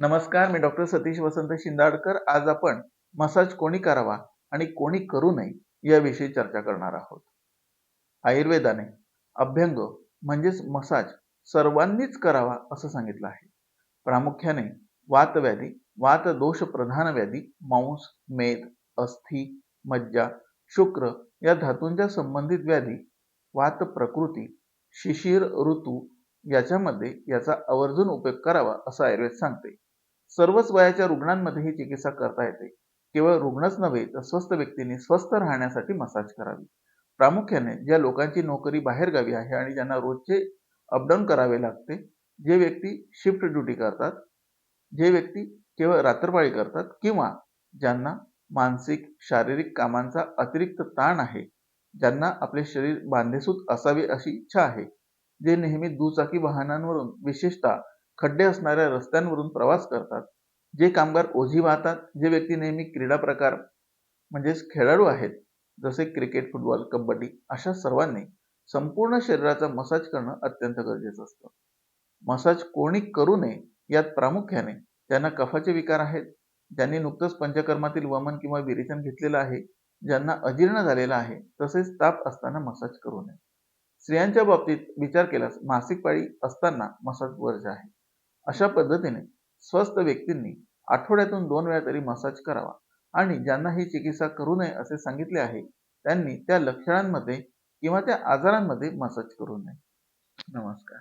नमस्कार मी डॉक्टर सतीश वसंत शिंदाडकर. आज आपण मसाज कोणी करावा आणि कोणी करू नये याविषयी चर्चा करणार आहोत. आयुर्वेदाने अभ्यंग म्हणजेच मसाज सर्वांनीच करावा असं सांगितलं आहे. प्रामुख्याने वातव्याधी वात दोष प्रधान व्याधी मांस मेद अस्थि मज्जा शुक्र या धातूंच्या संबंधित व्याधी वात प्रकृती शिशिर ऋतू याच्यामध्ये याचा आवर्जून उपयोग करावा असं आयुर्वेद सांगते. सर्वच वयाच्या रुग्णांमध्ये ही चिकित्सा करता येते. केवळ रुग्णच नव्हे तर स्वस्थ व्यक्तींनी स्वस्थ राहण्यासाठी मसाज करावी. प्रामुख्याने ज्या लोकांची नोकरी बाहेरगावी आहे आणि ज्यांना रोजचे अपडाऊन करावे लागते जे व्यक्ती शिफ्ट ड्युटी करतात जे व्यक्ती केवळ रात्रपाळी करतात किंवा ज्यांना मानसिक शारीरिक कामांचा अतिरिक्त ताण आहे ज्यांना आपले शरीर बांधेसूत असावे अशी इच्छा आहे जे नेहमी दुचाकी वाहनांवरून विशेषतः खड्डे असणाऱ्या रस्त्यांवरून प्रवास करतात. जे कामगार ओझी वाहतात जे व्यक्ती नेहमी क्रीडा प्रकार म्हणजेच खेळाडू आहेत जसे क्रिकेट फुटबॉल कबड्डी अशा सर्वांनी संपूर्ण शरीराचा मसाज करणं अत्यंत गरजेचं असतं. मसाज कोणी करू नये यात प्रामुख्याने ज्यांना कफाचे विकार आहेत ज्यांनी नुकतंच पंचकर्मातील वमन किंवा विरेचन घेतलेलं आहे ज्यांना अजीर्ण झालेला आहे तसेच ताप असताना मसाज करू नये. स्त्रियांच्या बाबतीत विचार केल्यास मासिक पाळी असताना मसाज वर्ज आहे. अशा पद्धतीने स्वस्थ व्यक्तींनी आठवड्यातून दोन वेळा तरी मसाज करावा. आणि ज्यांना ही चिकित्सा करू नये असे सांगितले आहे त्यांनी त्या लक्षणांमध्ये किंवा त्या आजारांमध्ये मसाज करू नये. नमस्कार.